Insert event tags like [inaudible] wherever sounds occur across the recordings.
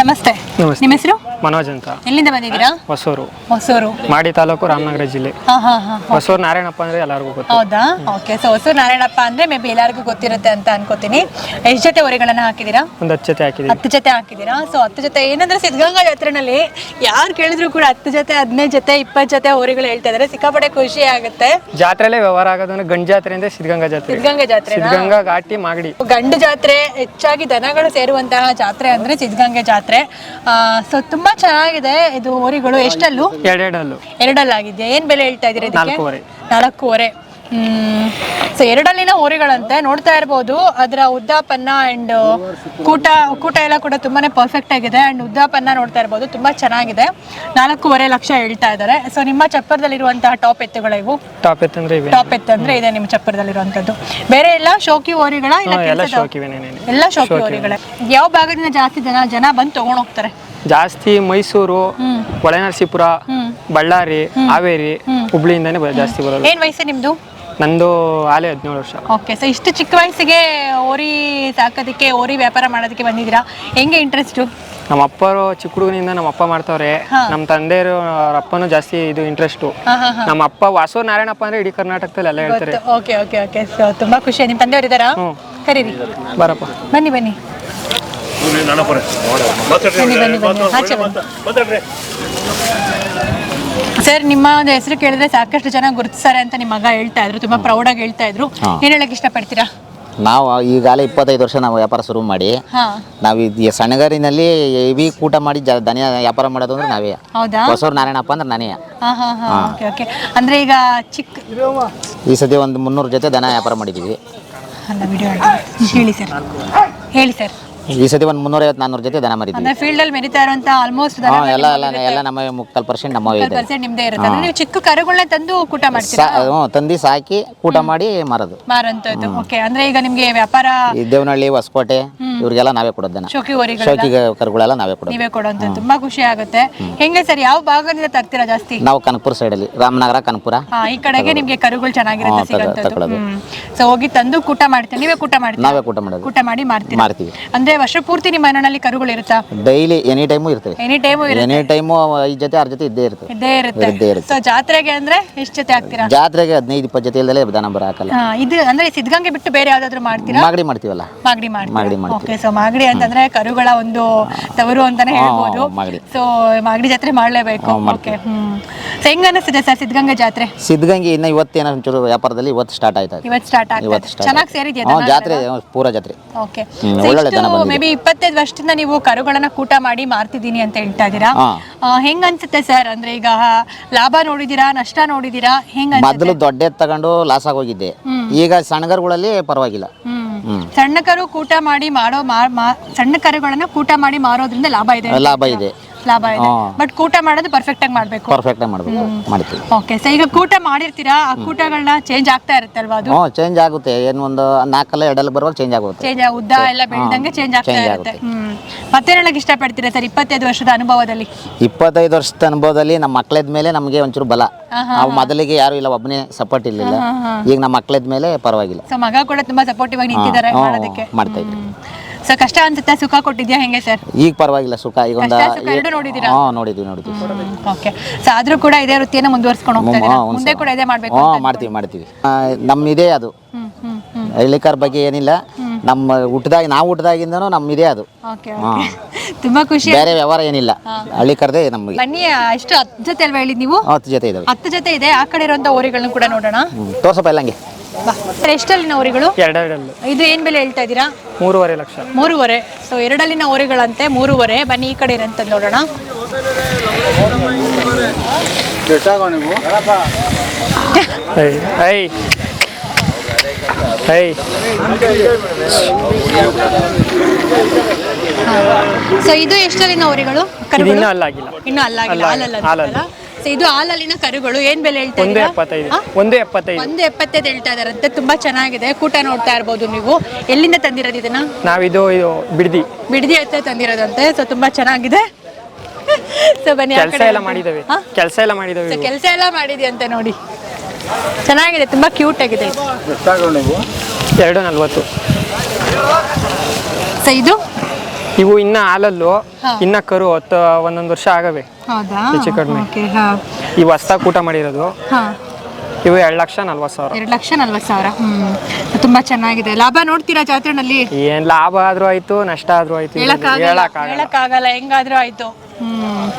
ನಮಸ್ತೆ. ನಮಸ್ತೆ. ನಿಮ್ಮ ಹೆಸರು? ಮನೋಜ್ ಅಂತ. ಎಲ್ಲಿಂದ ಬಂದಿದ್ದೀರಾ? ಹೊಸೂರು. ಹೊಸೂರು. ಮಾಡಿ ತಾಲೂಕು ರಾಮನಗರ ಜಿಲ್ಲೆ. ಹಾ ಹಾ ಹಾ. ಹೊಸೂರು ನಾರಾಯಣಪ್ಪ ಅಂದ್ರೆ ಎಲ್ಲರಿಗೂ ಗೊತ್ತು. ಹೌದಾ? ಓಕೆ ಸೊ ಹೊಸೂರು ನಾರಾಯಣಪ್ಪ ಅಂದ್ರೆ ಮೇ ಬಿ ಎಲ್ಲರಿಗೂ ಗೊತ್ತಿರುತ್ತೆ ಅಂತ ಅನ್ಕೋತೀನಿ. ಎಷ್ಟು ಜೊತೆ ಹೊರೆಗಳನ್ನ ಹಾಕಿದೀರಾ ಒಂದು ಹತ್ತು ಜೊತೆ ಹಾಕಿದ್ದೀವಿ. ಹತ್ತು ಜೊತೆ ಹಾಕಿದೀರಾ ಸೊ ಹತ್ತು ಜೊತೆ ಏನಂದ್ರೆ ಸಿದ್ಧಗಂಗಾ ಜಾತ್ರೆನಲ್ಲಿ ಯಾರು ಕೇಳಿದ್ರು ಕೂಡ ಹತ್ತು ಜೊತೆ ಹದಿನೈದು ಜೊತೆ ಇಪ್ಪತ್ತು ಜೊತೆ ಹೊರೆಗಳು ಹೇಳ್ತಾ ಇದಾರೆ. ಸಿಕ್ಕಾಪಟ್ಟೆ ಖುಷಿ ಆಗುತ್ತೆ. ಜಾತ್ರೆಲೆ ವ್ಯವಹಾರ ಆಗೋದಂದ್ರೆ ಗಂಡು ಜಾತ್ರೆ ಅಂದ್ರೆ ಸಿದ್ಧಗಂಗಾ ಜಾತ್ರೆ. ಸಿದ್ಧಗಂಗಾ ಜಾತ್ರೆ ಸಿದ್ಧಗಂಗಾ ಘಾಟಿ ಮಾಗಡಿ. ಗಂಡು ಜಾತ್ರೆ ಹೆಚ್ಚಾಗಿ ದನಗಳು ಸೇರುವಂತಹ ಜಾತ್ರೆ ಅಂದ್ರೆ ಸಿದ್ಧಗಂಗೆ ಜಾತ್ರೆ. ಸೊ ತುಂಬಾ ಚೆನ್ನಾಗಿದೆ ಇದು ಹೋರಿಗಳು. ಎಷ್ಟಲ್ಲೂ? ಎರಡೆರಡಲ್ಲು. ಎರಡಲ್ಲಾಗಿದೆಯಾ? ಏನ್ ಬೆಲೆ ಹೇಳ್ತಾ ಇದೀರ ಇದಕ್ಕೆ? ನಾಲ್ಕೂವರೆ. ನಾಲ್ಕೂವರೆ. ಹ್ಮ್. ಸೊ ಎರಡಲ್ಲಿನ ಹೋರಿಗಳಂತೆ ನೋಡ್ತಾ ಇರ್ಬೋದು. ಅದರ ಉದ್ದಾಪನ್ನ ಅಂಡ್ ಕೂಟ ಕೂಟ ಎಲ್ಲ ಕೂಡ ತುಂಬಾನೇ ಪರ್ಫೆಕ್ಟ್ ಆಗಿದೆ. ಅಂಡ್ ಉದ್ದಾಪನ್ನ ನೋಡ್ತಾ ಇರ್ಬೋದು. ತುಂಬಾ ಚೆನ್ನಾಗಿದೆ. ನಾಲ್ಕೂವರೆ ಲಕ್ಷ ಹೇಳ್ತಾ ಇದ್ದಾರೆ. ಸೊ ನಿಮ್ಮ ಚಪ್ಪರದಲ್ಲಿರುವಂತಹ ಟಾಪ್ ಎತ್ತುಗಳಿವು ಟಾಪ್ ಎತ್ತಂದ್ರೆ ಇವೆ ಟಾಪ್ ಎತ್ ಅಂದ್ರೆ ಇದೆ ನಿಮ್ಮ ಚಪ್ಪರದಲ್ಲಿರುವಂತದ್ದು ಬೇರೆ ಎಲ್ಲ ಶೋಕಿ ಹೋರಿಗಳ ಇಲ್ಲ ಹ್ಮ್, ಎಲ್ಲ ಕೆಲ್ಸದ- ಶೋಕಿವೇನೇನೆ ಎಲ್ಲ ಶೋಕಿ ಹೋರಿಗಳೇ. ಯಾವ ಭಾಗದಿಂದ ಜಾಸ್ತಿ ಜನ ಜನ ಬಂದು ತಗೊಂಡ್ ಹೋಗ್ತಾರೆ? ಜಾಸ್ತಿ ಮೈಸೂರು ಹೊಳೆನರಸೀಪುರ ಬಳ್ಳಾರಿ ಹಾವೇರಿ ಹುಬ್ಳಿಯಿಂದಾನೇ ಬ- ಜಾಸ್ತಿ ಬರೋದು. ಏನ್ ವಯಸ್ಸು ನಿಮ್ದು? ನಂದು ಆಲೆ ಹದಿನೇಳು ವರ್ಷ. ಓಕೆ ಸೊ ಇಷ್ಟು ಚಿಕ್ಕ ವಯಸ್ಸಿಗೆ ಓರಿ ಸಾಕೋದಕ್ಕೆ ಓರಿ ವ್ಯಾಪಾರ ಮಾಡೋದಕ್ಕೆ ಬಂದಿದ್ದೀರಾ? ಹೆಂಗೆ ಇಂಟ್ರೆಸ್ಟು ನಮ್ಮ ಅಪ್ಪರು ಚಿಕ್ಕ ಹುಡುಗನಿಂದ ನಮ್ಮ ಅಪ್ಪ ಮಾಡ್ತಾವ್ರೆ. ನಮ್ಮ ತಂದೆಯರು ಅವ್ರ ಅಪ್ಪನೂ ಜಾಸ್ತಿ ಇದು ಇಂಟ್ರೆಸ್ಟು ನಮ್ಮ ಅಪ್ಪ ವಾಸು ನಾರಾಯಣಪ್ಪ ಅಂದ್ರೆ ಇಡೀ ಕರ್ನಾಟಕದಲ್ಲಿ ಎಲ್ಲ ಹೇಳ್ತಾರೆ. ಓಕೆ ಓಕೆ ಓಕೆ ಸೊ ತುಂಬ ಖುಷಿ. ನಿಮ್ಮ ತಂದೆಯವರು ಇದ್ದಾರಾ? ಕರೀರಿ. ಬರಪ್ಪ. ಬನ್ನಿ ಬನ್ನಿ. ಬನ್ನಿ ಬನ್ನಿ ಬನ್ನಿ ಆಚೆ ಬನ್ನಿ. ಸರ್ ನಿಮ್ಮ ಒಂದು ಹೆಸರು ಕೇಳಿದ್ರೆ ಸಾಕಷ್ಟು ಜನ ಗುರುತಿಸ್ತಾರೆ ಅಂತ ನಿಮ್ಮ ಮಗ ಹೇಳ್ತಾ ಇದ್ರು ತುಂಬಾ ಪ್ರೌಡ್ ಆಗಿ ಹೇಳ್ತಾ ಇದ್ರು. ಏನ್ ಹೇಳಕ್ ಇಷ್ಟಪಡ್ತೀರಾ? ನಾವು ಈಗಾಗಲೇ ಇಪ್ಪತ್ತೈದು ವರ್ಷ ನಾವು ವ್ಯಾಪಾರ ಶುರು ಮಾಡಿ ಹಾ. ನಾವು ಈ ಸಣ್ಣಗರಿನಲ್ಲಿ ಹೆವಿ ಕೂಟ ಮಾಡಿ ಜ ದನಿಯ ವ್ಯಾಪಾರ ಮಾಡೋದು ಅಂದ್ರೆ ನಾವೇ. ಹೌದಾ? ಹೊಸೂರು ನಾರಾಯಣಪ್ಪ ಅಂದ್ರೆ ನಾನೇ. ಹಾ ಹಾ ಹಾ. Okay okay. ಅಂದ್ರೆ ಈಗ ಚಿಕ್ಕ ಈ ಸತಿ ಒಂದು ಮುನ್ನೂರು ಜೊತೆ ದನ ವ್ಯಾಪಾರ ಮಾಡಿದ್ದೀವಿ ಅಲ್ಲ ವಿಡಿಯೋ ಹೇಳಿ ಸರ್ ಹೇಳಿ ಸರ್ ಈ ಸತಿ ಒಂದು ಮುನ್ನೂರೈವತ್ತು ನಾನ್ನೂರು ಜೊತೆ ದನ ಮರಿ ಅಂದ್ರೆ ಫೀಲ್ಡ್ ಅಲ್ಲಿ ಮೆರಿತಾ ಇರುವಂತ ಆಲ್ಮೋಸ್ಟ್ ಹಾಂ ಎಲ್ಲ ಎಲ್ಲ ಎಲ್ಲ ನಮ್ಮ ಮುಕ್ಕಾಲು ಪರ್ಸೆಂಟ್ ನಮ್ಮ ಇದೆ. ಪರ್ಸೆಂಟ್ ನಿಮ್ದೇ ಇರುತ್ತೆ. ಅಂದ್ರೆ ನೀವು ಚಿಕ್ಕ ಕರುಗಳನ್ನ ತಂದು ಕೂಟ ಮಾಡ್ತೀರಾ? ಸಾ ಹ್ಞೂ ತಂದು ಸಾಕಿ ಕೂಟ ಮಾಡಿ ಮಾರೋದು. ಮಾರಂತದ್ದು ಓಕೆ ಅಂದ್ರೆ ಈಗ ನಿಮ್ಗೆ ವ್ಯಾಪಾರ ಈ ದೇವನಹಳ್ಳಿ ಹೊಸಕೋಟೆ ಇವರಿಗೆಲ್ಲ ನಾವೇ ಕೊಡೋದು ದನ. ಶೋಕಿ ಹೊರಿಗಳು ಶೋಕಿ ಕರುಗಳೆಲ್ಲ ನಾವೇ ಕೊಡೋದು. ನೀವೇ ಕೊಡುವಂತ ತುಂಬಾ ಖುಷಿ ಆಗುತ್ತೆ. ಹೆಂಗೆ ಸರ್ ಯಾವ ಭಾಗದಿಂದ ತರ್ತೀರಾ ಜಾಸ್ತಿ? ನಾವು ಕನಕಪುರ ಸೈಡಲ್ಲಿ ರಾಮನಗರ ಕನಕಪುರ. ಹಾ ಈ ಕಡೆಗೆ ನಿಮ್ಗೆ ಕರುಗಳು ಚೆನ್ನಾಗಿರುತ್ತೆ ಹಾ, ತಗ- ಸಿಗಂತದ್ದು ತಗೊಳ್ಳೋದು. ಸೊ ಹೋಗಿ ತಂದು ಕೂಟ ಮಾಡ್ತೀರಾ? ನೀವೇ ಕೂಟ ಮಾಡ್ತೀರಾ? ನಾವೇ ಕೂಟ ಮಾಡೋದು. ಕೂಟ ಮಾಡಿ ಮಾರ್ತೀರಾ ಮಾರ್ತೀವಿ ಅಂದ್ರೆ ವರ್ಷ ಪೂರ್ತಿ ನಿಮ್ಮ ಮನೆಯಲ್ಲಿ ಕರುಗಳು ಇರುತ್ತಾ? ಡೈಲಿ ಎನಿ ಟೈಮು ಇರ್ತವೆ. ಎನಿ ಟೈಮು ಎನಿ ಟೈಮು ಐದು ಜೊತೆ ಆರು ಜೊತೆ ಇದ್ದೇ ಇರ್ತವೆ ಇದ್ದೇ ಇರುತ್ತೆ. ಇದ್ದೇ ಇರುತ್ತೆ. ಸೊ ಜಾತ್ರೆಗೆ ಅಂದ್ರೆ ಎಷ್ಟು ಜೊತೆ ಆಗ್ತೀರಾ? ಜಾತ್ರೆಗೆ ಹದಿನೈದು ಇಪ್ಪತ್ತು ಜೊತೆ ಇಲ್ದಲೇ ದನ ಬರಾಕಲ್ಲ ಹಾ, ಇದು ಅಂದ್ರೆ ಸಿದ್ಧಗಂಗೆ ಬಿಟ್ಟು ಬೇರೆ ಯಾವ್ದಾದ್ರು ಮಾಡ್ತೀರಾ? ಮಾಗಡಿ ಮಾಡ್ತೀವಲ್ಲ? ಮಾಗಡಿ ಮಾಗಡಿ ಮಾಡ್ತೀರಾ ಮಾಡ್ತೀವಿ. ಓಕೆ ಸೊ ಮಾಗಡಿ ಅಂತಂದ್ರೆ ಕರುಗಳ ಒಂದು ತವರು ಅಂತಾನೆ ಹೇಳ್ಬೋದು. ಮಾಗಡಿ. ಸೊ ಮಾಗಡಿ ಜಾತ್ರೆ ಮಾಡ್ಲೇಬೇಕು. Okay hmm. ಸೊ ಹೆಂಗ ಅನಿಸ್ತಿದೆ ಸರ್ ಸಿದ್ಧಗಂಗೆ ಜಾತ್ರೆ? ಸಿದ್ಧಗಂಗೆ ಇನ್ನು ಇವತ್ತೇನೋ ಒಂಚೂರು ವ್ಯಾಪಾರದಲ್ಲಿ ಇವತ್ತು ಸ್ಟಾರ್ಟ್ ಆಯ್ತು. ಇವತ್ತು ಸ್ಟಾರ್ಟ್ ಇವತ್ತು ಆಗ್ತದೆ ಸ್ಟಾರ್ಟ್ ಚೆನ್ನಾಗಿ ಸೇರಿದೆಯಾ ಹ್ಞೂ ಜಾತ್ರೆ ಹ್ಞೂ, ಪೂರ ಜಾತ್ರೆ. ಓಕೆ ಹ್ಮ್, ಒಳ್ಳೊಳ್ಳೆ ದನ ಬಂದಿದೆ. ಮೇ ಬಿ ಇಪ್ಪತ್ತೈದು ವರ್ಷದಿಂದ ನೀವು ಕರುಗಳನ್ನ ಕೂಟ ಮಾಡಿ ಮಾರ್ತಿದ್ದೀನಿ ಅಂತ ಹೇಳ್ತಾ ಇದ್ದೀರಾ? ಹೆಂಗ್ ಅನ್ಸುತ್ತೆ ಸರ್? ಅಂದ್ರೆ ಈಗ ಲಾಭ ನೋಡಿದೀರಾ ನಷ್ಟ ನೋಡಿದೀರಾ? ಹೆಂಗ್ ಮೊದಲು ದೊಡ್ಡ ತಗೊಂಡು ಲಾಸ್ ಆಗೋಗಿದ್ದೆ. ಈಗ ಸಣ್ಣಗರುಗಳಲ್ಲಿ ಪರವಾಗಿಲ್ಲ. ಸಣ್ಣ ಕರು ಕೂಟ ಮಾಡಿ ಮಾಡೋ ಸಣ್ಣ ಕರುಗಳನ್ನ ಕೂಟ ಮಾಡಿ ಮಾರೋದ್ರಿಂದ ಲಾಭ ಇದೆ ಲಾಭ ಇದೆ. ಲಾಭ ಇದೆ. ಹಾ. ಬಟ್ ಕೂಟ ಮಾಡೋದು ಪರ್ಫೆಕ್ಟ್ ಆಗಿ ಮಾಡ್ಬೇಕು. ಪರ್ಫೆಕ್ಟ್ ಆಗಿ ಮಾಡ್ಬೇಕು. ಮಾಡ್ತೀವಿ. ಓಕೆ ಸೊ ಈಗ ಕೂಟ ಮಾಡಿರ್ತೀರಾ? ಆ ಕೂಟಗಳನ್ನ ಚೇಂಜ್ ಆಗ್ತಾ ಇರುತ್ತಲ್ವಾ ಅದು? ಹ್ಞೂ ಚೇಂಜ್ ಆಗುತ್ತೆ. ಏನು ಒಂದು ನಾಲ್ಕಲ್ಲ ಎರಡಲ್ಲ ಬರುವಾಗ ಚೇಂಜ್ ಆಗುತ್ತೆ. ಚೇಂಜ್ ಉದ್ದ ಎಲ್ಲ ಬೆಳೆದಂಗೆ ಚೇಂಜ್ ಆಗ್ತಾ change ಇರುತ್ತೆ. ಹ್ಮ್. ಮತ್ತೆ ಹೇಳಕ್ ಇಷ್ಟಪಡ್ತೀರಾ ಸರ್ ಇಪ್ಪತ್ತೈದು ವರ್ಷದ ಅನುಭವದಲ್ಲಿ? ಇಪ್ಪತ್ತೈದು ವರ್ಷದ ಅನುಭವದಲ್ಲಿ ನಮ್ಮ ಮಕ್ಕಳದ ಮೇಲೆ ನಮಗೆ ಒಂಚೂರು ಬಲ. ನಾವು ಮೊದಲಿಗೆ ಯಾರು ಇಲ್ಲ ಒಬ್ಬನೇ ಸಪೋರ್ಟ್ ಇರಲಿಲ್ಲ. ಈಗ ನಮ್ಮ ಮಕ್ಕಳದ ಮೇಲೆ ಪರವಾಗಿಲ್ಲ. ಸೊ ಮಗ ಕೂಡ ತುಂಬಾ ಸಪೋರ್ಟಿವ್ ಆಗಿ ನಿಂತಿದ್ದಾರೆ ಹ್ಞೂ, ಮಾಡೋದಕ್ಕೆ. ಮಾಡ್ತಾ ಇದ್ವಿ ಸೊ ಕಷ್ಟ ಅನ್ಸುತ್ತೆ? ಸುಖ ಕೊಟ್ಟಿದ್ಯಾ? ಹೆಂಗೆ ಸರ್? ಈಗ ಪರವಾಗಿಲ್ಲ ಸುಖ. ಈಗ ಒಂದು ಕಷ್ಟ ಸುಖ ಎರಡು ನೋಡಿದ್ದೀರಾ ಹಾಂ ನೋಡಿದ್ವಿ ನೋಡಿದ್ವಿ. ಓಕೆ ಸೊ ಆದ್ರೂ ಕೂಡ ಇದೇ ವೃತ್ತಿಯನ್ನ ಮುಂದುವರ್ಸ್ಕೊಂಡು ಹೋಗ್ತಾ ಇದ್ದೀರಾ? ಮುಂದೆ ಕೂಡ ಇದೇ ಮಾಡ್ಬೇಕು ಹ್ಞೂ ಅಂತ ಮಾಡ್ತೀವಿ ಮಾಡ್ತೀವಿ. ಆ, ನಮ್ಮ ಇದೇ ಅದು. ಹ್ಮ್ ಹ್ಮ್ ಹ್ಮ್. ಹಳ್ಳಿಕಾರ ಬಗ್ಗೆ ಏನಿಲ್ಲ. ನಮ್ಮ ಹುಟ್ಟದಾಗ ನಾವು ಹುಟ್ಟದಾಗಿಂದನೂ ನಮ್ಮ ಇದೇ ಅದು ಓಕೆ ಓಕೆ ತುಂಬಾ ಖುಷಿ ಬೇರೆ ವ್ಯವಹಾರ ಏನಿಲ್ಲ. ಹಳ್ಳಿಕರದೇ ನಮಗೆ. ಬನ್ನಿ ಎಷ್ಟು ಹತ್ತು ಜೊತೆ ಅಲ್ವಾ ಹೇಳಿದ್ ನೀವು? ಹತ್ತು ಜೊತೆ ಇದೆ ಹತ್ತು ಜೊತೆ ಇದೆ. ಆ ಕಡೆ ಇರುವಂತ ಓರಿಗಳನ್ನ ಕೂಡ ನೋಡೋಣ. ತೋರ್ಸಪ್ಪ ಎಲ್ಲ ಹಂಗೆ ಎಷ್ಟಲ್ಲಿನ ಹೋರಿಗಳು ಎರಡೆರಡಲ್ಲು. ಇದು ಏನ್ ಬೆಲೆ ಹೇಳ್ತಾ ಇದ್ದೀರಾ? ಮೂರುವರೆ ಲಕ್ಷ. ಮೂರುವರೆ. ಸೊ ಎರಡಲ್ಲಿನ ಹೋರಿಗಳಂತೆ ಮೂರುವರೆ. ಬನ್ನಿ ಈ ಕಡೆ ಇರಂತ ನೋಡೋಣ. ಸೊ ಇದು ಎಷ್ಟಲ್ಲಿನ ಹೋರಿಗಳು ಇನ್ನೂ ಅಲ್ಲಾಗಿಲ್ಲ. ಇನ್ನು ಅಲ್ಲಾಗಿಲ್ಲ. ಅಲ್ಲಲ್ಲ. ಸೊ ಇದು ಹಾಲಲ್ಲಿನ ಕರುಗಳು ಏನ್ ಬೆಲೆ ಹೇಳ್ತಾರೆ ಒಂದು ಇದ್ದೀರಾ ಎಪ್ಪತ್ತೈದು? ಒಂದು ಎಪ್ಪತ್ತೈದು. ಒಂದು ಎಪ್ಪತ್ತೈದು ಹೇಳ್ತಾ ಇದಾರಂತೆ ತುಂಬಾ ಚೆನ್ನಾಗಿದೆ. ಕೂಟ ನೋಡ್ತಾ ಇರ್ಬೋದು ನೀವು. ಎಲ್ಲಿಂದ ತಂದಿರೋದು ಇದನ್ನ? ನಾವಿದು ಇದು ಬಿಡ್ದಿ. ಬಿಡದಿ ಹತ್ರ ತಂದಿರೋದಂತೆ ಸೊ ತುಂಬಾ ಚೆನ್ನಾಗಿದೆ. [laughs] ಸೊ ಬನ್ನಿ ಆ ಕೆಲಸ ಕಡೆ ಎಲ್ಲ ಮಾಡಿದ್ದೇವೆ? ಕೆಲಸ ಎಲ್ಲ ಮಾಡಿದ್ದೇವೆ ಇವು. ಕೆಲಸ ಎಲ್ಲ ಮಾಡಿದ್ಯಂತೆ ನೋಡಿ. ಚೆನ್ನಾಗಿದೆ ತುಂಬಾ ಕ್ಯೂಟ್ ಆಗಿದೆ. ಎರಡು ನಲ್ವತ್ತು. ಸೊ ಇದು ಇವು ಇನ್ನ ಹಾಲಲ್ಲು ಇನ್ನ ಕರು ಹತ್ತು ಒಂದೊಂದು ವರ್ಷ ಆಗವೆ. ಹೌದಾ? ಹೆಚ್ಚು ಕಡಿಮೆ. ಓಕೆ ಹಾ. ಇವು ಹೊಸ್ದಾಗಿ ಊಟ ಮಾಡಿರೋದು. ಹಾ. ಇವು ಎರಡು ಲಕ್ಷ ನಲ್ವತ್ತು ಸಾವಿರ. ಎರಡು ಲಕ್ಷ ನಲ್ವತ್ತು ಸಾವಿರ. ಹ್ಮ್. ತುಂಬಾ ಚೆನ್ನಾಗಿದೆ. ಲಾಭ ನೋಡ್ತೀರಾ ಜಾತ್ರೆನಲ್ಲಿ? ಏನ್ ಲಾಭ ಆದ್ರೂ ಆಯ್ತು ನಷ್ಟ ಆದ್ರೂ ಆಯ್ತು. ಹೇಳಕ್ಕಾಗಲ್ಲ ಹೇಳಕ್ಕಾಗಲ್ಲ. ಹೇಳಕ್ಕಾಗಲ್ಲ ಹೆಂಗಾದ್ರೂ ಆಯ್ತು. ಹ್ಮ್.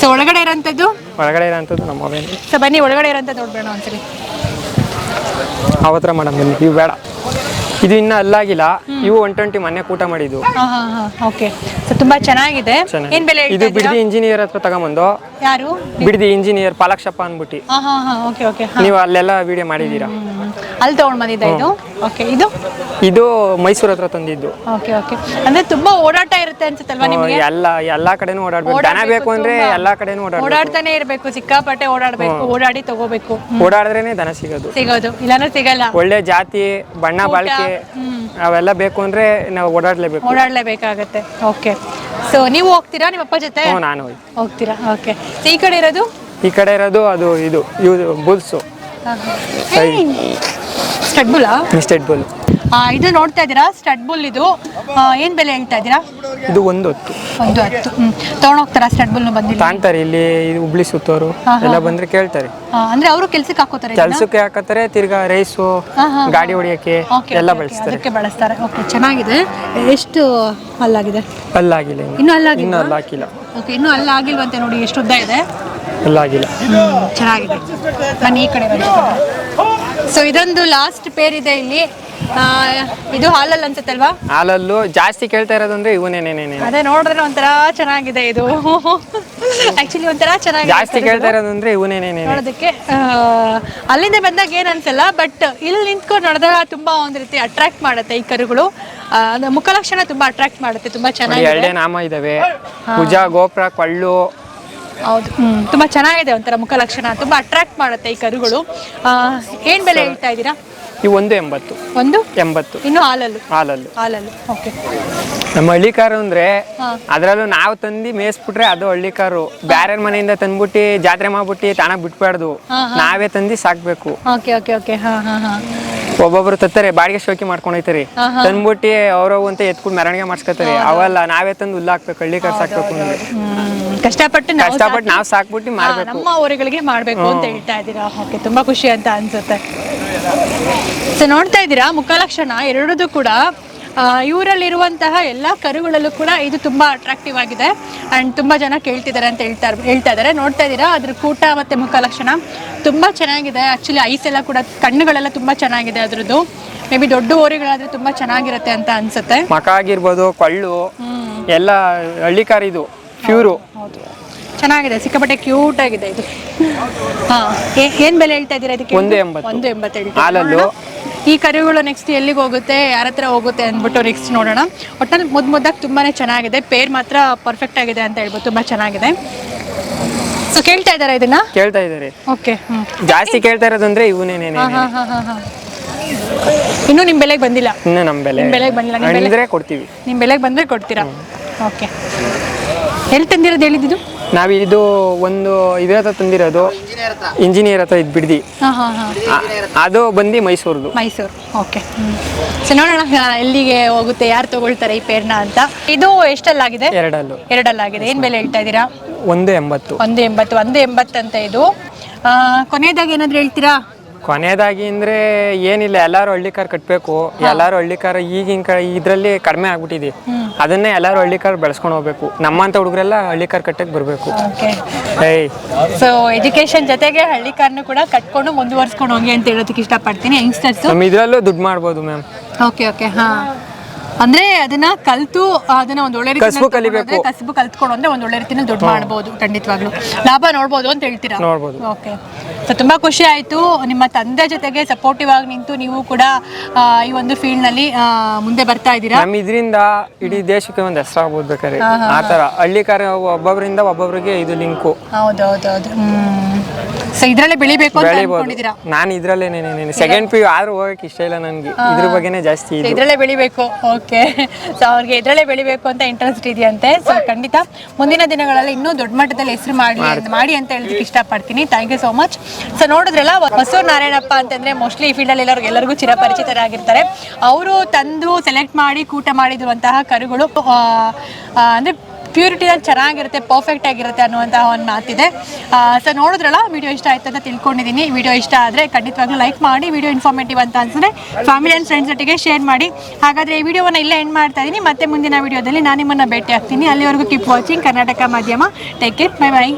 ಸೊ ಒಳಗಡೆ ಇರೋಂಥದ್ದು? ಒಳಗಡೆ ಇರೋಂಥದ್ದು ನಮ್ಮ ಮನೆ. ಸೊ ಬನ್ನಿ ಒಳಗಡೆ ಇರೋಂಥದ್ದು ನೋಡ್ಬೇಡ ಒಂದ್ಸರಿ? ಅವತ್ರ ಮೇಡಮ್ ಇವು ಬೇಡ. ಇದು ಇನ್ನ ಅಲ್ಲಾಗಿಲ್ಲ. ಇವು ಒನ್ ಟ್ವೆಂಟಿ ಮೊನ್ನೆ ಕೂಟ ಮಾಡಿದ್ದು. ಓಕೆ ತುಂಬಾ ಚೆನ್ನಾಗಿದೆ. ಚೆನ್ನಾಗಿ. ಏನ್ ಬೆಲೆ ಇದು? ಬಿಡದಿ ಇಂಜಿನಿಯರ್ ಹತ್ರ ತಗೊಂಬಂದು. ಯಾರು? Bidadi engineer Palakshappa okay okay ನೀವು ಅಲ್ಲೆಲ್ಲ ವಿಡಿಯೋ ಮಾಡಿದೀರಾ ಅಲ್ಲಿ ತಗೊಂಡ್ ಬಂದಿದ್ದ ಇದು? ಓಕೆ ಇದು? ಇದು ಮೈಸೂರ್ ಹತ್ರ ತಂದಿದ್ದು. ಓಕೆ ಓಕೆ ಅಂದ್ರೆ ತುಂಬಾ ಓಡಾಟ ಇರುತ್ತೆ ಅನ್ಸುತ್ತಲ್ವಾ ನಿಮ್ಗೆ? ಎಲ್ಲ ಎಲ್ಲಾ ಕಡೆನೂ ಓಡಾಡ್ಬೇಕು. ದನ ಬೇಕು ಅಂದ್ರೆ ಎಲ್ಲಾ ಕಡೆನೂ ಓಡಾಡ್ಬೇಕು. ಓಡಾಡ್ತಾನೆ ಇರಬೇಕು ಸಿಕ್ಕಾಪಟ್ಟೆ ಓಡಾಡ್ಬೇಕು ಓಡಾಡಿ ತಗೋಬೇಕು. ಓಡಾಡಿದ್ರೇನೆ ದನ ಸಿಗೋದು. ಸಿಗೋದು ಇಲ್ಲಾಂದ್ರೆ ಸಿಗಲ್ಲ. ಒಳ್ಳೆ ಜಾತಿ ಬಣ್ಣ ಬಾಳಿಕೆ ಅವೆಲ್ಲ ಬೇಕು ಅಂದ್ರೆ ನಾವು ಓಡಾಡ್ಲೇಬೇಕು. ಓಡಾಡ್ಲೇಬೇಕಾಗತ್ತೆ. ಓಕೆ ಸೊ ನೀವು ಹೋಗ್ತೀರಾ ನಿಮ್ಮ ಅಪ್ಪ ಜೊತೆ? ಹ್ಞೂ ನಾನು. ಹೋಗ್ತೀರಾ? ಓಕೆ ಈ ಕಡೆ ಇರೋದು? ಈ ಕಡೆ ಇರೋದು ಅದು ಇದು ಇದು ಬುಲ್ಸು. ಸ್ಟಡ್ ಬುಲ್ಲಾ ಮಿಸ್ಟೆಡ್ ಬುಲ್ ಇದು ನೋಡ್ತಾ ಇದ್ದೀರಾ? ಸ್ಟಡ್ ಬುಲ್ ಇದು ಆ, ಏನ್ ಬೆಲೆ ಹೇಳ್ತಾ ಇದ್ದೀರಾ? ಇದು ಒಂದು ಹೊತ್ತು. ಒಂದು ಹತ್ತು ಹ್ಮ್. ತಗೊಂಡೋಗ್ತಾರಾ ಸ್ಟಡ್ ಬುಲ್ ಬಂದಿಲ್ಲ? ತಾಂತಾರೆ ಇಲ್ಲಿ ಇದು ಹುಬ್ಳಿ ಸುತ್ತೋರು. ಎಲ್ಲ ಬಂದ್ರೆ ಕೇಳ್ತಾರೆ. ಆ, ಅಂದ್ರೆ ಅವರು ಕೆಲ್ಸಕ್ಕೆ ಹಾಕೋತಾರೆ ಇದನ್ನ? ಕೆಲ್ಸಕ್ಕೆ ಹಾಕತ್ತಾರೆ ತಿರ್ಗಾ ರೈಸು ಹಾ, ಹಾ, ಗಾಡಿ ಹೊಡಿಯಕ್ಕೆ Okay, ಎಲ್ಲ okay, okay, ಬಳಸ್ತಾರೆ. ಅದಕ್ಕೆ ಬಳಸ್ತಾರೆ. ಓಕೆ ಚೆನ್ನಾಗಿದೆ. ಎಷ್ಟು ಅಲ್ಲಾಗಿದೆ ಅಲ್ಲಾಗಿಲ್ಲ ಇನ್ನು. ಅಲ್ಲಾಗಿಲ್ಲ ಇನ್ನು ಅಲ್ಲಾಕಿಲ್ಲ ಓಕೆ ಇನ್ನು ಅಲ್ಲ ಆಗಿಲ್ವಂತೆ ನೋಡಿ ಎಷ್ಟು ಉದ್ದ ಇದೆ ಅಲ್ಲಾಗಿಲ್ಲ ಚೆನ್ನಾಗಿದೆ. ನಾನು ಈ ಕಡೆ ಸೊ ಇದೊಂದು ಲಾಸ್ಟ್ ಪೇರ್ ಇದೆ ಇಲ್ಲಿ. ಇದು ಹಾಲಲ್ಲಿ ಅನ್ಸುತ್ತಲ್ವಾ? ಹಾಲಲ್ಲೂ ಜಾಸ್ತಿ ಕೇಳ್ತಾ ಇರೋದಂದ್ರೆ ಇವನೇನೇನೇನೆ ಅದೇ ನೋಡಿದ್ರೆ ಒಂಥರ ಚೆನ್ನಾಗಿದೆ ಇದು. ಆಕ್ಚುಲಿ ಒಂಥರ ಚೆನ್ನಾಗಿ ಜಾಸ್ತಿ ಕೇಳ್ತಾ ಇರೋದಂದ್ರೆ ಇವನೇನೇನೆ ನೋಡೋದಕ್ಕೆ ಅಲ್ಲಿಂದ ಬಂದಾಗ ಏನ್ ಅನ್ಸಲ್ಲ ಬಟ್ ಇಲ್ಲಿ ನಿಂತ್ಕೊಂಡು ನೋಡಿದಾಗ ತುಂಬಾ ಒಂದ್ ರೀತಿ ಅಟ್ರಾಕ್ಟ್ ಮಾಡುತ್ತೆ ಈ ಕರುಗಳು. ಮುಖಲಕ್ಷಣ ತುಂಬಾ ಅಟ್ರಾಕ್ಟ್ ಮಾಡುತ್ತೆ ತುಂಬಾ ಚೆನ್ನಾಗಿ ಎರಡೇ ನಾಮ ಇದಾವೆ. ಪೂಜಾ ಗೋಪುರ ಕೊಳ್ಳು ಹೌದು. ಹ್ಮ್. ತುಂಬಾ ಚೆನ್ನಾಗಿದೆ ಒಂಥರ ಮುಖಲಕ್ಷಣ. ತುಂಬಾ ಅಟ್ರಾಕ್ಟ್ ಮಾಡುತ್ತೆ ಈ ಕರುಗಳು. ಏನ್ ಬೆಲೆ ಹೇಳ್ತಾ ಇದ್ದೀರಾ? ಇವು ಒಂದು ಎಂಬತ್ತು. ಒಂದು? ಎಂಬತ್ತು. ಇನ್ನು ಹಾಲಲ್ಲು? ಹಾಲಲ್ಲು. ಹಾಲಲ್ಲು. ಓಕೆ ನಮ್ಮ ಹಳ್ಳಿ ಕಾರು ಅಂದ್ರೆ. ಅದ್ರಲ್ಲೂ ನಾವು ತಂದು ಮೇಯಿಸ್ಬಿಟ್ರೆ ಅದು ಹಳ್ಳಿ ಕಾರು ಬ್ಯಾರೆ ಮನೆಯಿಂದ ತಂದ್ಬಿಟ್ಟು ಜಾತ್ರೆ ಮಾಡ್ಬಿಟ್ಟು ತಾಣ ಬಿಟ್ಬಾರ್ದು. ನಾವೇ ತಂದು ಸಾಕ್ಬೇಕು. ಓಕೆ ಓಕೆ ಓಕೆ ಹಾ ಹಾ ಹಾ. ಒಬ್ಬೊಬ್ರು ತತ್ತಾರೆ ಬಾಡಿಗೆ ಶೋಕಿ ಮಾಡ್ಕೊಂಡು ಹೋಯ್ತಾರೆ. ತಂದ್ಬಿಟ್ಟು ಅವ್ರವ್ ಅಂತ ಎತ್ಕೊಂಡು ಮೆರವಣಿಗೆ ಮಾಡ್ಸ್ಕೊತಾರೆ. ಅವಲ್ಲ ನಾವೇ ತಂದು ಹುಲ್ಲಾಕ್ಬೇಕು ಹಳ್ಳಿ ಕಾರ್ ಸಾಕ್ಬೇಕು ಅಂದ್ರೆ. ಕಷ್ಟಪಟ್ಟು ನಾವು ಕಷ್ಟಪಟ್ಟು ನಾವು ಸಾಕ್ಬಿಟ್ಟು ಮಾರ್ಬೇಕು. ನಮ್ಮ ಊರುಗಳಿಗೆ ಮಾಡಬೇಕು ಅಂತ ಹೇಳ್ತಾ ಇದ್ದೀರಾ? ಓಕೆ ತುಂಬಾ ಖುಷಿ ಅಂತ ಅನ್ಸುತ್ತೆ. ಸೊ ನೋಡ್ತಾ ಇದ್ದೀರಾ? ಮುಖಲಕ್ಷಣ ಎರಡೂ ಕೂಡ ಆ, ಇವರಲ್ಲಿರುವಂತಹ ಎಲ್ಲ ಕರುಗಳಲ್ಲೂ ಕೂಡ ಇದು ತುಂಬಾ ಅಟ್ರಾಕ್ಟಿವ್ ಆಗಿದೆ. ಅಂಡ್ ತುಂಬಾ ಜನ ಕೇಳ್ತಿದ್ದಾರೆ ಅಂತ ಹೇಳ್ತಾ ಹೇಳ್ತಾ ಇದ್ದಾರೆ. ನೋಡ್ತಾ ಇದ್ದೀರಾ? ಅದ್ರ ಕೂಟ ಮತ್ತೆ ಮುಖಲಕ್ಷಣ ತುಂಬಾ ಚೆನ್ನಾಗಿದೆ. ಆಕ್ಚುಲಿ ಐಸ್ ಎಲ್ಲ ಕೂಡ ಕಣ್ಣುಗಳೆಲ್ಲ ತುಂಬಾ ಚೆನ್ನಾಗಿದೆ ಅದ್ರದ್ದು. ಮೇ ಬಿ ದೊಡ್ಡ ಓರಿಗಳಾದ್ರೆ ತುಂಬಾ ಚೆನ್ನಾಗಿರುತ್ತೆ ಅಂತ ಅನ್ಸುತ್ತೆ. ಮಕ ಆಗಿರ್ಬೋದು ಕೊಳ್ಳು ಎಲ್ಲ ಹಳ್ಳಿ ಕಾರ್ ಇದು. ಪ್ಯೂರು. ಹೌದು. ಚೆನ್ನಾಗಿದೆ ಸಿಕ್ಕಾಪಟ್ಟೆ ಕ್ಯೂಟ್ ಆಗಿದೆ ಇದು. ಹಾ ಏ- ಏನ್ ಬೆಲೆ ಹೇಳ್ತಾ ಇದ್ದೀರಾ ಇದಕ್ಕೆ? ಒಂದು ಎಂಬತ್ತು. ಒಂದು ಹಾಲಲ್ಲು? ನೋಡೋಣ. ಈ ಕರಿಗಳು ನೆಕ್ಸ್ಟ್ ಎಲ್ಲಿಗೆ ಹೋಗುತ್ತೆ ಯಾರ ಹತ್ರ ಹೋಗುತ್ತೆ ಅಂದ್ಬಿಟ್ಟು ನೆಕ್ಸ್ಟ್ ನೋಡೋಣ. ಒಟ್ಟಲ್ಲಿ ಮುದ್ ಮುದ್ದಾಗಿ ತುಂಬಾನೇ ಚೆನ್ನಾಗಿದೆ. ಪೇರ್ ಮಾತ್ರ ಪರ್ಫೆಕ್ಟ್ ಆಗಿದೆ ಅಂತ ಹೇಳ್ಬೋದು ತುಂಬಾ ಚೆನ್ನಾಗಿದೆ. ಸೊ ಕೇಳ್ತಾ ಇದ್ದಾರಾ ಇದನ್ನ? ಕೇಳ್ತಾ ಇದ್ದಾರೆ. Okay hmm. ಜಾಸ್ತಿ ಕೇಳ್ತಾ ಇರೋದಂದ್ರೆ ಇವನೇನೇನೆ ಇನ್ನು ಹಾ ಹಾ ಹಾ ಹಾ. ಇನ್ನೂ ನಿಮ್ಮ ಬೆಲೆಗೆ ಬಂದಿಲ್ಲ. ಇನ್ನು ನಮ್ಮ ಬೆಲೆ ನಿಮ್ ಬೆಲೆಗೆ ಬಂದಿಲ್ಲ ನಿಮ್ಮ ಬೆಲೆ ಅಂದ್ರೆ ಕೊಡ್ತೀವಿ. ನಿಮ್ಮ ಬೆಲೆಗೆ ಬಂದ್ರೆ ಕೊಡ್ತೀರಾ? ಓಕೆ ಎಲ್ಲಿ ತಂದಿರೋದು ಹೇಳಿದ್ದು? ನಾವು ಇದು ಒಂದು ಇದ್ರ ಹತ್ರ ತಂದಿರೋದು ಇಂಜಿನಿಯರ್ ಹತ್ರ ಇದು ಬಿಡ್ದಿ ಅದು ಬಂದು ಮೈಸೂರ್ದು. ಮೈಸೂರು. ಓಕೆ. ಸೊ ನೋಡೋಣ ಎಲ್ಲಿಗೆ ಹೋಗುತ್ತೆ ಯಾರು ತಗೊಳ್ತಾರೆ ಈ ಪೇರ್ನ ಅಂತ. ಇದು ಎಷ್ಟಲ್ಲಾಗಿದೆ? ಎರಡಲ್ಲೂ. ಎರಡಲ್ಲಾಗಿದೆ. ಏನು ಬೆಲೆ ಹೇಳ್ತಾ ಇದ್ದೀರಾ? ಒಂದು ಎಂಬತ್ತು. ಒಂದು ಎಂಬತ್ತು ಒಂದು ಎಂಬತ್ತು ಅಂತ ಇದು. ಕೊನೆಯದಾಗಿ ಏನಾದ್ರು ಹೇಳ್ತೀರಾ? ಕೊನೆಯದಾಗಿ ಅಂದ್ರೆ ಏನಿಲ್ಲ ಎಲ್ಲಾರು ಹಳ್ಳಿ ಕಾರ್ ಕಟ್ಟಬೇಕು ಎಲ್ಲಾರು ಹಳ್ಳಿ ಕಾರ್ ಈಗಿನ ಕ ಇದರಲ್ಲಿ ಕಡಿಮೆ ಆಗ್ಬಿಟ್ಟಿದೆ. ಅದನ್ನೇ ಎಲ್ಲಾರು ಹಳ್ಳಿ ಕಾರ್ ಬೆಳೆಸ್ಕೊಂಡು ಹೋಗ್ಬೇಕು. ನಮ್ಮಂತ ಹುಡುಗರೆಲ್ಲ ಹಳ್ಳಿ ಕಾರ್ ಕಟ್ಟಕ್ಕೆ ಬರಬೇಕು. ಓಕೆ. ಏಯ್. ಸೊ ಎಜುಕೇಶನ್ ಜೊತೆಗೆ ಹಳ್ಳಿ ಕಾರ್ನು ಕೂಡ ಕಟ್ಕೊಂಡು ಮುಂದುವರ್ಸ್ಕೊಂಡು ಹೋಗಿ ಅಂತ ಹೇಳೋದಕ್ಕೆ ಇಷ್ಟಪಡ್ತೀನಿ ಯಂಗ್ಸ್ಟರ್ಸ್. ನಮ್ಮ ಇದರಲ್ಲೂ ದುಡ್ಡು ಮಾಡ್ಬೋದು ಮ್ಯಾಮ್. ಓಕೆ ಓಕೆ ಹಾ. ಅಂದ್ರೆ ಅದನ್ನ ಕಲ್ತು ಅದನ್ನ ಒಂದ್ ಒಳ್ಳೆ ರೀತಿ ಕಸುಬು ಕಲಿಬೇಕು. ಕಸಬು ಕಲ್ತ್ಕೊಂಡು ಅಂದ್ರೆ ಒಂದ್ ಒಳ್ಳೆ ರೀತಿನ ದುಡ್ಡು ಮಾಡಬಹುದು ಖಂಡಿತವಾಗ್ಲು. ಲಾಭ ನೋಡ್ಬೋದು ಅಂತ ಹೇಳ್ತೀರಾ? ನೋಡ್ಬೋದು. ಓಕೆ. ಸೊ ತುಂಬಾ ಖುಷಿ ಆಯ್ತು. ನಿಮ್ಮ ತಂದೆ ಜೊತೆಗೆ ಸಪೋರ್ಟಿವ್ ಆಗಿ ನಿಂತು ನೀವು ಕೂಡ ಆ, ಈ ಒಂದು ಫೀಲ್ಡ್ನಲ್ಲಿ ಆ, ಮುಂದೆ ಬರ್ತಾ ಇದ್ದೀರಾ? ನಮ್ ಇದರಿಂದ ಇಡೀ ದೇಶಕ್ಕೆ ಒಂದು ಹೆಸರಾಗ್ಬೋದು ಬೇಕಾದ್ರೆ. ಆ ಥರ ಹಳ್ಳಿ ಕಾರ್ಯ ಒಬ್ಬೊಬ್ಬರಿಂದ ಒಬ್ಬೊಬ್ಬರಿಗೆ ಇದು ಲಿಂಕು ಹೌದೌದೌದು. ಹೌದು ಹೌದು ಹ್ಮ್. ಸೊ ಇದ್ರಲ್ಲೇ ಬೆಳಿಬೇಕು ಅಂತ ಬೆಳಿಬೋದು. ಅನ್ಕೊಂಡಿದ್ದೀರಾ? ನಾನು ಇದ್ರಲ್ಲೇನೇನೇನೆ ಸೆಕೆಂಡ್ ಪಿ ಯು ಆದ್ರೂ ಹೋಗಕ್ಕೆ ಇಷ್ಟ ಇಲ್ಲ ನನಗೆ. ಇದ್ರ ಬಗ್ಗೆನೇ ಜಾಸ್ತಿ ಇದು. ಇದ್ರಲ್ಲೇ ಬೆಳಿಬೇಕು. ಓಕೆ ಸೊ ಅವ್ರಿಗೆ ಇದ್ರಲ್ಲೇ ಬೆಳಿಬೇಕು ಅಂತ ಇಂಟ್ರೆಸ್ಟ್ ಇದೆಯಂತೆ. ಸೊ ಖಂಡಿತ ಮುಂದಿನ ದಿನಗಳಲ್ಲಿ ಇನ್ನೂ ದೊಡ್ಡ ಮಟ್ಟದಲ್ಲಿ ಹೆಸರು ಮಾಡಿ ಮಾಡಿ ಅಂತ ಹೇಳೋದಕ್ಕೆ ಇಷ್ಟಪಡ್ತೀನಿ. Thank you so much so Masur ಮಸೂರ್ ನಾರಾಯಣಪ್ಪ ಅಂತಂದ್ರೆ ಮೋಸ್ಟ್ಲಿ ಈ ಫೀಲ್ಡಲ್ಲಿ ಎಲ್ಲರಿಗೂ ಎಲ್ಲರಿಗೂ ಚಿರಪರಿಚಿತರಾಗಿರ್ತಾರೆ. ಅವರು ತಂದು ಸೆಲೆಕ್ಟ್ ಮಾಡಿ ಕೂಟ ಮಾಡಿರುವಂತಹ ಕರುಗಳು ಆ, ಆ, ಅಂದ್ರೆ ಪ್ಯೂರಿಟಿಯಲ್ಲಿ ಚೆನ್ನಾಗಿರುತ್ತೆ ಪರ್ಫೆಕ್ಟ್ ಆಗಿರುತ್ತೆ ಅನ್ನುವಂತಹ ಒಂದು ಮಾತಿದೆ. ಸೊ ನೋಡಿದ್ರಲ್ಲ ವಿಡಿಯೋ ಇಷ್ಟ ಆಯ್ತು ಅಂತ ತಿಳ್ಕೊಂಡಿದ್ದೀನಿ ವಿಡಿಯೋ ಇಷ್ಟ ಆದರೆ ಖಂಡಿತವಾಗ್ಲೂ ಲೈಕ್ ಮಾಡಿ ವಿಡಿಯೋ ಇನ್ಫಾರ್ಮೇಟಿವ್ ಅಂತ ಅನ್ಸಿದ್ರೆ ಫ್ಯಾಮಿಲಿ ಆ್ಯಂಡ್ ಫ್ರೆಂಡ್ಸ್ ಒಟ್ಟಿಗೆ ಶೇರ್ ಮಾಡಿ. ಹಾಗಾದರೆ ಈ ವಿಡಿಯೋವನ್ನು ಇಲ್ಲೇ ಎಂಡ್ ಮಾಡ್ತಾ ಇದ್ದೀನಿ ಮತ್ತೆ ಮುಂದಿನ ವಿಡಿಯೋದಲ್ಲಿ ನಾನು ನಿಮ್ಮನ್ನು ಭೇಟಿ ಆಗ್ತೀನಿ ಅಲ್ಲಿವರೆಗೂ ಕೀಪ್ ವಾಚಿಂಗ್ ಕರ್ನಾಟಕ ಮಾಧ್ಯಮ. Take care bye bye